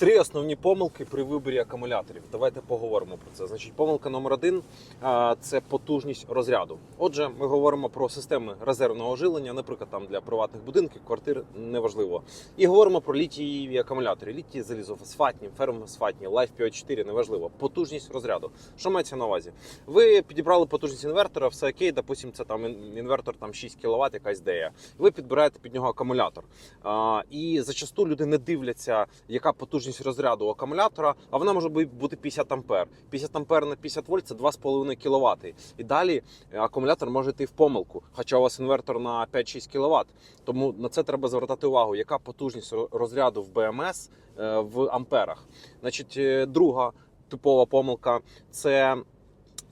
Три основні помилки при виборі акумуляторів. Давайте поговоримо про це. Значить, помилка номер один це потужність розряду. Отже, ми говоримо про системи резервного жилення, наприклад, там для приватних будинків, квартир неважливо. І говоримо про літієві акумулятори. Літії залізофосфатні, фермофосфатні, Life PO4, неважливо. Потужність розряду. Що мається на увазі? Ви підібрали потужність інвертора, все окей, допустим, це там інвертор там 6 кВт, якась дея. Ви підбираєте під нього акумулятор. А, і зачасту люди не дивляться, яка потужність розряду акумулятора, а вона може бути 50 ампер. 50 ампер на 50 вольт це 2,5 кВт. І далі е, акумулятор може йти в помилку, хоча у вас інвертор на 5-6 кВт. Тому на це треба звертати увагу, яка потужність розряду в БМС е, в амперах. Значить, е, друга типова помилка це.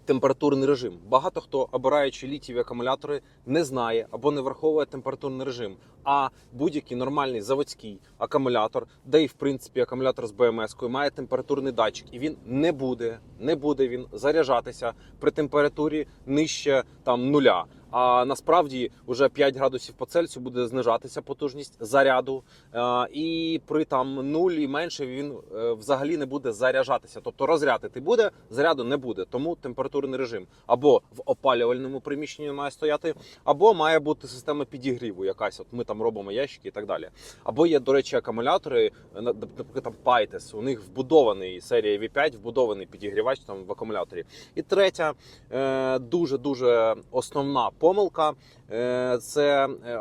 Температурний режим. Багато хто, обираючи літієві акумулятори, не знає або не враховує температурний режим. А будь-який нормальний заводський акумулятор, де і в принципі акумулятор з БМС-кою має температурний датчик, і він не буде, не буде він заряджатися при температурі нижче там нуля. А насправді вже 5 градусів по Цельсію буде знижатися потужність заряду, е, і при там 0 і менше він е, взагалі не буде заряджатися. Тобто розрядити буде, заряду не буде. Тому температурний режим або в опалювальному приміщенні має стояти, або має бути система підігріву, якась. От ми там робимо ящики і так далі. Або є, до речі, акумулятори, е, наприклад, там Pytes, у них вбудований серія V5, вбудований підігрівач там в акумуляторі. І третя дуже дуже основна помилка е, це. е,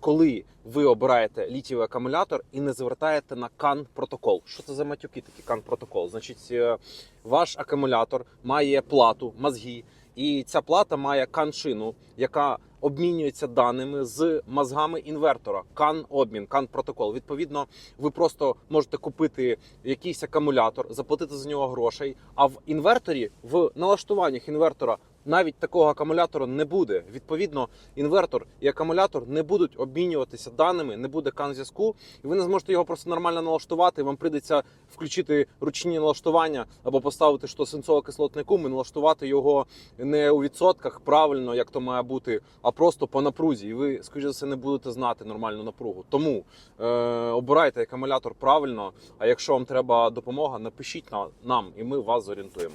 Коли ви обираєте літієвий акумулятор і не звертаєте на CAN протокол. Що це за матюки такі CAN протокол? Значить, е, ваш акумулятор має плату, мозги, і ця плата має CAN-шину, яка обмінюється даними з мозгами інвертора. CAN обмін, CAN протокол. Відповідно, ви просто можете купити якийсь акумулятор, заплатити за нього грошей. А в інверторі, в налаштуваннях інвертора, навіть такого акумулятора не буде. Відповідно, інвертор і акумулятор не будуть обмінюватися даними, не буде кан зв'язку, і ви не зможете його просто нормально налаштувати. Вам прийдеться включити ручні налаштування або поставити що свинцово-кислотний кум і налаштувати його не у відсотках правильно, як то має бути, а просто по напрузі. І ви, скоріше за все, не будете знати нормальну напругу. Тому е, обирайте акумулятор правильно. А якщо вам треба допомога, напишіть на- нам, і ми вас зорієнтуємо.